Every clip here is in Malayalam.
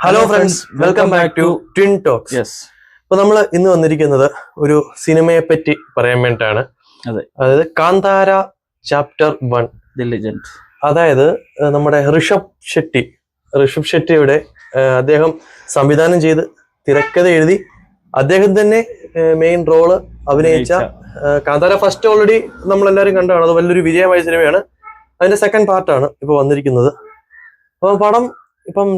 Hello friends welcome back to Twin Talks yes അപ്പൊ നമ്മൾ ഇന്ന് വന്നിരിക്കുന്നത് ഒരു സിനിമയെ പറ്റി പറയാൻ വേണ്ടിയിട്ടാണ്. അതെ. അതായത് Kantara chapter one. The legend. അതായത് നമ്മുടെ ഋഷഭ് ഷെട്ടി. ഋഷഭ് ഷെട്ടിയുടെ അദ്ദേഹം സംവിധാനം ചെയ്ത് തിരക്കഥ എഴുതി അദ്ദേഹം തന്നെ മെയിൻ റോൾ അഭിനയിച്ച കാന്താര ഫസ്റ്റ് ഓൾറെഡി നമ്മൾ എല്ലാവരും കണ്ടാണ് അത് വലിയൊരു വിജയമായ സിനിമയാണ്. അതിന്റെ സെക്കൻഡ് പാർട്ടാണ് ഇപ്പൊ വന്നിരിക്കുന്നത്. അപ്പൊ പടം ഇപ്പം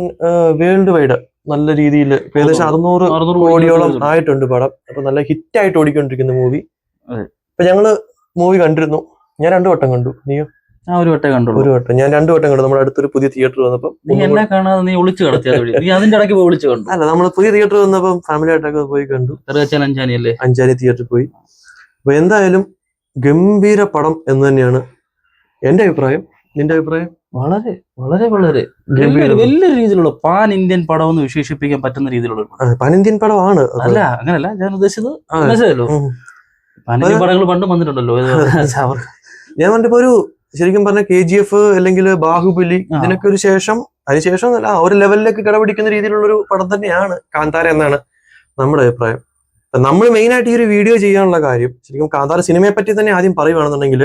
വേൾഡ് വൈഡ് നല്ല രീതിയിൽ ഏകദേശം അറുന്നൂറ് കോടിയോളം ആയിട്ടുണ്ട് പടം. അപ്പൊ നല്ല ഹിറ്റ് ആയിട്ട് ഓടിക്കൊണ്ടിരിക്കുന്ന മൂവി. അപ്പൊ ഞങ്ങൾ മൂവി കണ്ടിരുന്നു. ഞാൻ രണ്ടു വട്ടം കണ്ടു. നീയോ? ആ ഒരു വട്ടം കണ്ടുള്ളൂ. ഒരു വട്ടം. ഞാൻ രണ്ടു വട്ടം കണ്ടു. നമ്മുടെ അടുത്തൊരു പുതിയ തിയേറ്റർ വന്നപ്പോൾ നീ എന്നെ കാണാതെ നീ ഒളിച്ചു കടത്തിയത് നീ അതിന്റെ ഇടയ്ക്ക് പോയി ഒളിച്ചു കണ്ടു. അല്ല നമ്മൾ പുതിയ തിയേറ്റർ വന്നപ്പോൾ ഫാമിലി ആയിട്ടൊക്കെ പോയി കണ്ടു. അഞ്ചാനി അല്ലേ? അഞ്ചാനി തിയേറ്ററിൽ പോയി. അപ്പൊ എന്തായാലും ഗംഭീര പടം എന്ന് തന്നെയാണ് എന്റെ അഭിപ്രായം. നിന്റെ അഭിപ്രായം? വളരെ വളരെ വളരെ വലിയ രീതിയിലുള്ള പാൻ ഇന്ത്യൻ പടം എന്ന് വിശേഷിപ്പിക്കാൻ പറ്റുന്ന രീതിയിലുള്ള പാൻ ഇന്ത്യൻ പടമാണ്. അല്ല അങ്ങനല്ല. ഞാൻ ഉദ്ദേശിച്ചത്. മനസ്സിലല്ലോ പാൻ ഇന്ത്യൻ പടങ്ങൾ പണ്ട് വന്നിട്ടുണ്ടല്ലോ. ഞാൻ പറഞ്ഞപ്പോ ഒരു ശരിക്കും പറഞ്ഞ കെ ജി എഫ് അല്ലെങ്കിൽ ബാഹുബലി. ഇതിനൊക്കെ ഒരു ശേഷം അതിനുശേഷം അല്ല ഒരു ലെവലിലേക്ക് കടപിടിക്കുന്ന രീതിയിലുള്ള ഒരു പടം തന്നെയാണ് കാന്താര എന്നാണ് നമ്മുടെ അഭിപ്രായം. നമ്മൾ മെയിൻ ആയിട്ട് ഈ ഒരു വീഡിയോ ചെയ്യാനുള്ള കാര്യം ശരിക്കും കാന്താര സിനിമയെ പറ്റി തന്നെ ആദ്യം പറയുകയാണെന്നുണ്ടെങ്കിൽ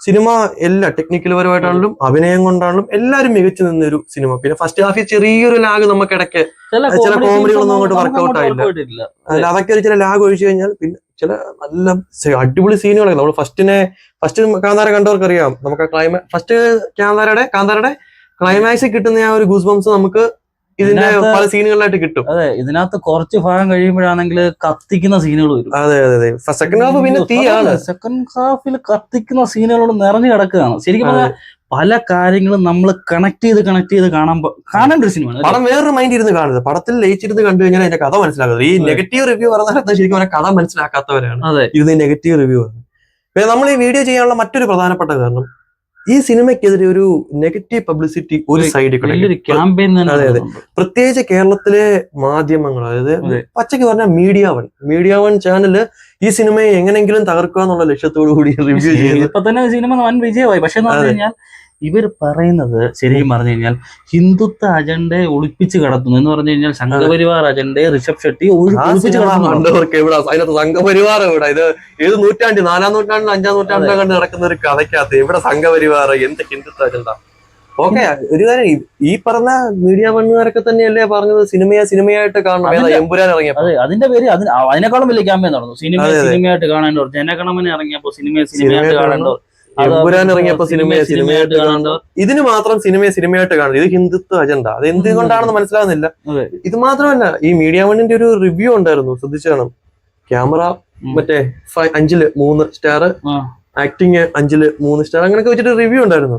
സിനിമ എല്ലാ ടെക്നിക്കൽ പരമായിട്ടാണെങ്കിലും അഭിനയം കൊണ്ടാണെങ്കിലും എല്ലാരും മികച്ചു നിന്നൊരു സിനിമ. പിന്നെ ഫസ്റ്റ് ഹാഫിൽ ചെറിയൊരു ലാഗ് നമുക്ക് ഇടയ്ക്ക് ചില കോമഡികളൊന്നും അങ്ങോട്ട് അങ്ങോട്ട് ആയില്ല. അതൊക്കെ ഒരു ചില ലാഗ് ഒഴിച്ചു കഴിഞ്ഞാൽ പിന്നെ ചില നല്ല അടിപൊളി സീനുകളൊക്കെ നമ്മൾ ഫസ്റ്റിനെ ഫസ്റ്റ് കാന്താര കണ്ടവർക്ക് അറിയാം. നമുക്ക് ക്ലൈമാ ഫസ്റ്റ് കാന്താരയുടെ കാന്താരയുടെ ക്ലൈമാക്സിൽ കിട്ടുന്ന ആ ഒരു ഗൂസ് ബംസ് നമുക്ക് ഇതിന്റെ ഇതിനകത്ത് പല സീനുകളിലായിട്ട് കിട്ടും. അതെ ഇതിനകത്ത് കുറച്ച് ഭാഗം കഴിയുമ്പോഴാണെങ്കിൽ കത്തിക്കുന്ന സീനുകൾ വരും. അതെ അതെ അതെ. സെക്കൻഡ് ഹാഫ് പിന്നെ തീയാണ്. സെക്കൻഡ് ഹാഫിൽ കത്തിക്കുന്ന സീനുകളോട് നിറഞ്ഞു കിടക്കുകയാണ്. ശരിക്കും പറഞ്ഞാൽ പല കാര്യങ്ങളും നമ്മൾ കണക്ട് ചെയ്ത് കണക്ട് ചെയ്ത് കാണാൻ കാണേണ്ട ഒരു സിനിമ പടം വേറൊരു മൈൻഡ് ഇരുന്ന് കാണുന്നത്. പടത്തിൽ ലയിച്ചിരുന്ന് കണ്ടു കഴിഞ്ഞാൽ അതിന്റെ കഥ മനസ്സിലാക്കുന്നത് ഈ. നെഗറ്റീവ് റിവ്യൂ പറഞ്ഞാൽ ശരിക്കും അവരെ കഥ മനസ്സിലാക്കാത്തവരാണ്. ഇരുന്ന് നെഗറ്റീവ് റിവ്യൂ ആണ്. പിന്നെ നമ്മൾ ഈ വീഡിയോ ചെയ്യാനുള്ള മറ്റൊരു പ്രധാനപ്പെട്ട കാരണം ഈ സിനിമയ്ക്കെതിരെ ഒരു നെഗറ്റീവ് പബ്ലിസിറ്റി ഒരു സൈഡിൽ അതെ, അതെ. പ്രത്യേകിച്ച് കേരളത്തിലെ മാധ്യമങ്ങൾ അതായത് അതെ. പച്ചയ്ക്ക് പറഞ്ഞ Media One Media One channel ഈ സിനിമയെ എങ്ങനെങ്കിലും തകർക്കുക എന്നുള്ള ലക്ഷ്യത്തോടു കൂടി റിവ്യൂ ചെയ്യുന്നു ഇപ്പൊ തന്നെ സിനിമ വൻ വിജയമായി പക്ഷെ എന്ന് ഇവർ പറയുന്നത് ശരിക്കും പറഞ്ഞു കഴിഞ്ഞാൽ ഹിന്ദുത്വ അജണ്ടയെ ഒളിപ്പിച്ച് കടത്തുന്നു എന്ന് പറഞ്ഞു കഴിഞ്ഞാൽ സംഘപരിവാർ അജണ്ടയെ ഋഷഭ് ഷെട്ടി ഒളിപ്പിച്ച് അതിനകത്ത് സംഘപരിവാർ എവിടെ ഇത് ഏത് നൂറ്റാണ്ട് നാലാം നൂറ്റാണ്ട് അഞ്ചാം നൂറ്റാണ്ടിൽ കണ്ട് നടക്കുന്ന ഒരു കഥയ്ക്കകത്ത് ഇവിടെ സംഘപരിവാർ എന്ത് ഹിന്ദുത്വ അജണ്ട? ഓക്കെ ഒരു കാര്യം ഈ- പറഞ്ഞ മീഡിയ വണ്ണുകാരൊക്കെ തന്നെയല്ലേ പറഞ്ഞത്? സിനിമയെ സിനിമയായിട്ട് കാണണം. എമ്പുരാൻ ഇറങ്ങിയപ്പോ. അതെ അതിന്റെ പേര് അതിന് അതിനേക്കാളും വലിയ ക്യാമ്പയിൻ നടന്നു. സിനിമ അതെ, അതെ. സിനിമയായിട്ട് കാണാൻ ജനഗണമന ഇറങ്ങിയപ്പോ സിനിമയെ സിനിമയായിട്ട് അത് എമ്പുരാൻ ഇറങ്ങിയപ്പോ സിനിമയെ സിനിമയായിട്ട് കാണുന്നു ഇതിന് മാത്രം സിനിമയെ സിനിമയായിട്ട് കാണുന്നു ഇത് ഹിന്ദുത്വ അജണ്ട. അത് എന്തുകൊണ്ടാണെന്ന് മനസ്സിലാകുന്നില്ല ഇത് മാത്രമല്ല ഈ മീഡിയ വണ്ണിന്റെ ഒരു റിവ്യൂ ഉണ്ടായിരുന്നു. ശ്രദ്ധിച്ചാണ് ക്യാമറ. മറ്റേ ഫൈവ് അഞ്ചിൽ മൂന്ന് സ്റ്റാർ. ആക്ടിങ് അഞ്ചിൽ മൂന്ന് സ്റ്റാർ അങ്ങനെയൊക്കെ വെച്ചിട്ട് റിവ്യൂ ഉണ്ടായിരുന്നു.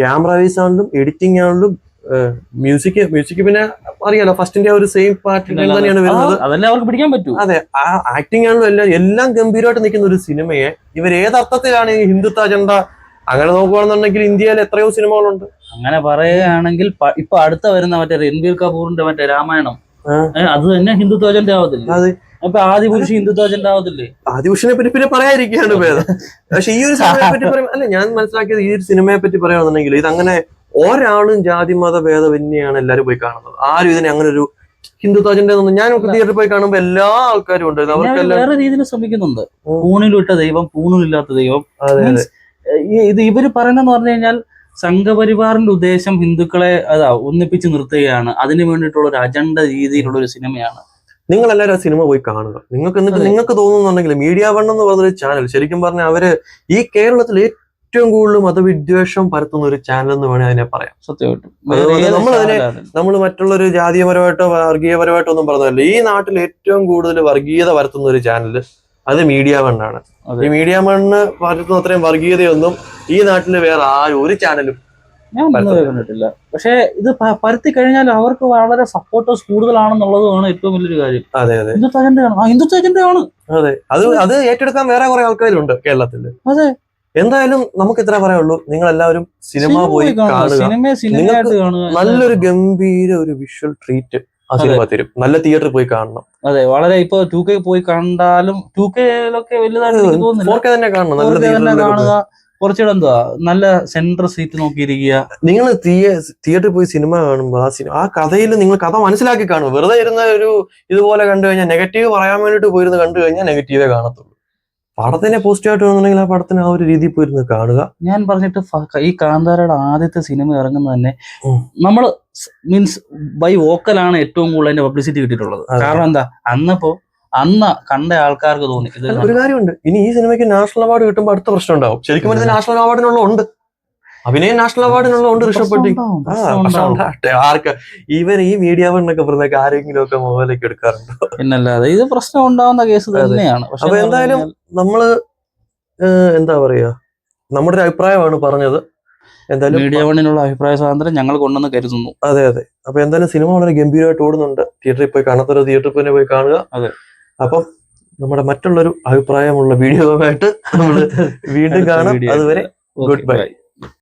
ക്യാമറ വൈസ് ആണെങ്കിലും എഡിറ്റിംഗ് ആണെങ്കിലും മ്യൂസിക് മ്യൂസിക് പിന്നെ അറിയാലോ ഫസ്റ്റിന്റെ ഒരു സെയിം പാറ്റേൺ തന്നെയാണ് വരുന്നത്. അതന്നെ അവർക്ക് പിടിക്കാൻ പറ്റും. അതെ ആ ആക്ടിംഗ് ആണല്ലോ എല്ലാം എല്ലാം ഗംഭീരമായിട്ട് നിൽക്കുന്ന ഒരു സിനിമയെ ഇവർ ഏതർത്ഥത്തിലാണ് ഈ ഹിന്ദുത്വ അജണ്ട? അങ്ങനെ നോക്കുകയാണെന്നുണ്ടെങ്കിൽ ഇന്ത്യയിൽ എത്രയോ സിനിമകളുണ്ട്. അങ്ങനെ പറയുകയാണെങ്കിൽ ഇപ്പൊ അടുത്ത വരുന്ന മറ്റേ രൺബീർ കപൂറിന്റെ മറ്റേ രാമായണം. അത് തന്നെ ഹിന്ദുത്വ അജണ്ട ആവത്തില്ലേ? അതെ. അപ്പൊ ആദ്യ പുരുഷ ഹിന്ദുത്വ അജണ്ട ആവത്തില്ലേ? ആദിപുരുഷനെ പറ്റി പിന്നെ പറയാതിരിക്കുകയാണ് ഭേദം. പക്ഷെ ഈ ഒരു സിനിമയെ പറ്റി പറയും അല്ല ഞാൻ മനസ്സിലാക്കിയത് ഈ ഒരു സിനിമയെ പറ്റി പറയുകയാണെന്നുണ്ടെങ്കിൽ ഇത് അങ്ങനെ ഒരാളും ജാതി മത ഭേദമന്യാണ് എല്ലാവരും പോയി കാണുന്നത്. ആരും ഇതിനെ അങ്ങനെ ഒരു ഹിന്ദുത്വ അജണ്ട ഞാൻ തിയേറ്ററിൽ പോയി കാണുമ്പോൾ എല്ലാ ആൾക്കാരും ഉണ്ട്. അവർക്കെല്ലാം വേറെ രീതിയിൽ ശ്രമിക്കുന്നുണ്ട്. പൂണിലിട്ട ദൈവം പൂണിലില്ലാത്ത ദൈവം. ഇത് ഇവർ പറയുന്നതെന്ന് പറഞ്ഞു കഴിഞ്ഞാൽ സംഘപരിവാറിന്റെ ഉദ്ദേശം ഹിന്ദുക്കളെ അതാ ഒന്നിപ്പിച്ച് നിർത്തുകയാണ്. അതിനു വേണ്ടിയിട്ടുള്ള ഒരു അജണ്ട രീതിയിലുള്ള ഒരു സിനിമയാണ്. നിങ്ങൾ എല്ലാവരും ആ സിനിമ പോയി കാണുക. നിങ്ങൾക്ക് എന്നിട്ട് നിങ്ങൾക്ക് തോന്നുന്നുണ്ടെങ്കിൽ മീഡിയ വൺ എന്ന് പറഞ്ഞൊരു ചാനൽ ശരിക്കും പറഞ്ഞാൽ അവർ ഈ കേരളത്തിൽ ഏറ്റവും കൂടുതൽ മതവിദ്വേഷം പരത്തുന്ന ഒരു ചാനൽ എന്ന് വേണേൽ അതിനെ പറയാം. സത്യമായിട്ടും. നമ്മൾ അതിനെ നമ്മൾ മറ്റുള്ളൊരു ജാതീയപരമായിട്ടോ വർഗീയപരമായിട്ടോ ഒന്നും പറഞ്ഞതല്ല. ഈ നാട്ടിൽ ഏറ്റവും കൂടുതൽ വർഗീയത പരത്തുന്ന ഒരു ചാനൽ അത് മീഡിയ മണ്ണാണ് ഈ മീഡിയ മണ്ണ് പരത്തുന്ന അത്രയും വർഗീയതയൊന്നും ഈ നാട്ടിൽ വേറെ ആരും ഒരു ചാനലും ഞാൻ കണ്ടിട്ടില്ല. പക്ഷെ ഇത് പരത്തി കഴിഞ്ഞാൽ അവർക്ക് വളരെ സപ്പോർട്ടേഴ്സ് കൂടുതലാണെന്നുള്ളതാണ് ഏറ്റവും വലിയൊരു കാര്യം. അതെ അതെ. ഹിന്ദുത്വ അജണ്ടയാണ് ആ ഹിന്ദുത്വ അജണ്ടയാണ് അതെ. അത് അത് ഏറ്റെടുക്കാൻ വേറെ കുറെ ആൾക്കാരുണ്ട് കേരളത്തിൽ അതെ. എന്തായാലും നമുക്ക് ഇത്ര പറയുള്ളൂ. നിങ്ങൾ എല്ലാവരും സിനിമ പോയി കാണുക. നല്ലൊരു ഗംഭീര ഒരു വിഷ്വൽ ട്രീറ്റ് ആ സിനിമ തരും. നല്ല തിയേറ്ററിൽ പോയി കാണണം. അതെ വളരെ ഇപ്പൊ ടു കെ പോയി കണ്ടാലും ടു കെയിലൊക്കെ വലുതായിട്ട് ഫോർ തന്നെ കാണണം. നല്ല 4K തിയേറ്ററിൽ കാണുക. കുറച്ചുകൂടെ എന്താ നല്ല സെൻട്രൽ സീറ്റ് നോക്കിയിരിക്കുക. നിങ്ങൾ തിയേറ്ററിൽ പോയി സിനിമ കാണുമ്പോൾ ആ സിനിമ ആ കഥയിൽ നിങ്ങൾ കഥ മനസ്സിലാക്കി കാണും വെറുതെ ഇരുന്ന ഒരു ഇതുപോലെ കണ്ടു കഴിഞ്ഞാൽ നെഗറ്റീവ് പറയാൻ വേണ്ടിട്ട് പോയിരുന്ന് കണ്ടു കഴിഞ്ഞാൽ നെഗറ്റീവേ കാണത്തുള്ളൂ. പടത്തിനെ പോസിറ്റീവ് ആയിട്ട് വേണമെങ്കിൽ ആ പടത്തിന് ആ ഒരു രീതിയിൽ പോയിരുന്ന് കാണുക. ഞാൻ പറഞ്ഞിട്ട് ഫ- ഈ കാന്താരയുടെ ആദ്യത്തെ സിനിമ ഇറങ്ങുന്നത് തന്നെ നമ്മൾ മീൻസ് ബൈ വോക്കലാണ് ഏറ്റവും കൂടുതൽ അതിന്റെ പബ്ലിസിറ്റി കിട്ടിയിട്ടുള്ളത്. അതെ. കാരണം എന്താ? അന്നപ്പോ അന്ന് കണ്ട ആൾക്കാർക്ക് തോന്നി. ഇത് ഒരു കാര്യമുണ്ട്. ഇനി ഈ സിനിമയ്ക്ക് നാഷണൽ അവാർഡ് കിട്ടുമ്പോൾ അടുത്ത പ്രശ്നം ഉണ്ടാവും. ശരിക്കും പറഞ്ഞാൽ നാഷണൽ അവാർഡിനുള്ള ഉണ്ട്. അഭിനയം നാഷണൽ അവാർഡിനുള്ള കൊണ്ട് ഋഷഭ്. ഉണ്ടാകട്ടെ ആർക്ക്? ഇവർ ഈ മീഡിയ വണ്ണൊക്കെ പറഞ്ഞൊക്കെ ആരെങ്കിലും ഒക്കെ മൊബൈലേക്ക് എടുക്കാറുണ്ടോ? പിന്നല്ലാതെ ഇത് പ്രശ്നം ഉണ്ടാവുന്ന കേസ് തന്നെയാണ്. അപ്പൊ എന്തായാലും നമ്മൾ എന്താ പറയാ? നമ്മുടെ ഒരു അഭിപ്രായമാണ് പറഞ്ഞത്. എന്തായാലും മീഡിയ വണ്ണിനുള്ള അഭിപ്രായ സ്വാതന്ത്ര്യം ഞങ്ങൾ കൊണ്ടെന്ന് കരുതുന്നു. അതെ അതെ. അപ്പൊ എന്തായാലും സിനിമ വളരെ ഗംഭീരമായിട്ട് ഓടുന്നുണ്ട്. തിയേറ്ററിൽ പോയി കാണാത്തൊരു തിയേറ്ററിൽ തന്നെ പോയി കാണുക. അതെ. അപ്പം നമ്മുടെ മറ്റുള്ളൊരു അഭിപ്രായമുള്ള വീഡിയോ ആയിട്ട് നമ്മൾ വീണ്ടും കാണാം. അതുവരെ ഗുഡ് bye.